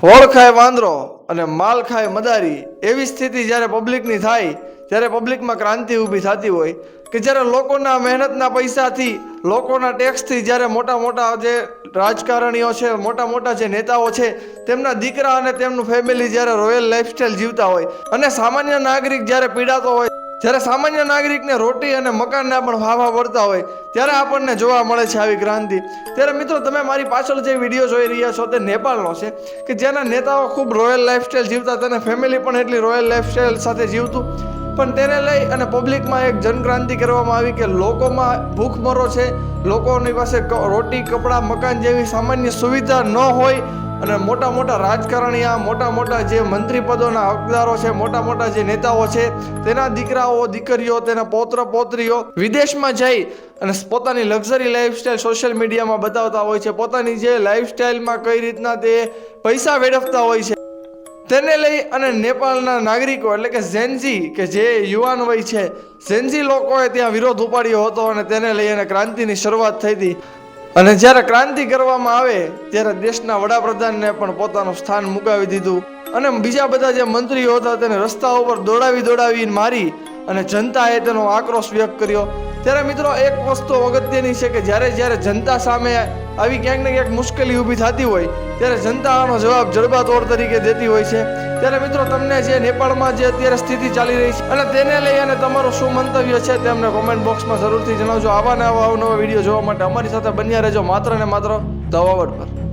ફળ ખાય વાંદરો અને માલ ખાય મદારી, એવી સ્થિતિ જ્યારે પબ્લિકની થાય, ત્યારે પબ્લિકમાં ક્રાંતિ ઊભી થતી હોય કે જ્યારે લોકોના મહેનતના પૈસાથી, લોકોના ટેક્સથી જ્યારે મોટા મોટા જે રાજકારણીઓ છે, મોટા મોટા જે નેતાઓ છે, તેમના દીકરા અને તેમનું ફેમિલી જ્યારે રોયલ લાઈફસ્ટાઈલ જીવતા હોય અને સામાન્ય નાગરિક જ્યારે પીડાતો હોય જ્યારે સામાન્ય નાગરિકને રોટી અને મકાનના પણ ફાફા પડતા હોય, ત્યારે આપણને જોવા મળે છે આવી ક્રાંતિ. ત્યારે મિત્રો, તમે મારી પાછળ જે વીડિયો જોઈ રહ્યા છો તે નેપાળનો છે, કે જેના નેતાઓ ખૂબ રોયલ લાઈફસ્ટાઈલ જીવતા, તેને ફેમિલી પણ એટલી રોયલ લાઈફસ્ટાઈલ સાથે જીવતું. પણ તેને લઈ અને પબ્લિકમાં એક જનક્રાંતિ કરવામાં આવી કે લોકોમાં ભૂખમરો છે, લોકોની પાસે રોટી, કપડાં, મકાન જેવી સામાન્ય સુવિધા ન હોય અને મોટા મોટા રાજકારણીયા મોટા મોટા જે મંત્રી પદોના હકદારો છે, મોટા મોટા જે નેતાઓ છે, તેના દીકરાઓ, દીકરીઓ, તેના પૌત્ર, પૌત્રીઓ વિદેશમાં જઈ અને પોતાની લક્ઝરી લાઈફસ્ટાઈલ સોશિયલ મીડિયામાં બતાવતા હોય છે. પોતાની જે લાઈફસ્ટાઈલમાં કઈ રીતના તે પૈસા વેડફતા હોય છે, તેને લઈ અને નેપાળના નાગરિકો, એટલે કે ઝેન્ઝી કે જે યુવાન વય છે ઝેન્ઝી લોકોએ ત્યાં વિરોધ ઉપાડ્યો હતો અને તેને લઈ અને ક્રાંતિની શરૂઆત થઈ હતી. અને જ્યારે ક્રાંતિ કરવામાં આવે, ત્યારે દેશના વડાપ્રધાનને પણ પોતાનું સ્થાન મુકાવી દીધું. અને બીજા બધા જે મંત્રીઓ હતા, તેને રસ્તા ઉપર દોડાવી દોડાવી મારી અને જનતાએ તેનો આક્રોશ વ્યક્ત કર્યો. ત્યારે મિત્રો, એક વસ્તુ અગત્યની છે કે જ્યારે જ્યારે જનતા સામે આવી ક્યાંક ને ક્યાંક મુશ્કેલી ઊભી થતી હોય, ત્યારે જનતા આનો જવાબ જડબાતોડ તરીકે દેતી હોય છે. ત્યારે મિત્રો, તમને જે નેપાળમાં જે અત્યારે સ્થિતિ ચાલી રહી છે અને તેને લઈ અને તમારું શું મંતવ્ય છે તે અમને કોમેન્ટ બોક્સમાં જરૂરથી જણાવજો. આવા ને આવા અવનવા વીડિયો જોવા માટે અમારી સાથે બન્યા રહેજો માત્ર ને માત્ર ધવાવટ પર.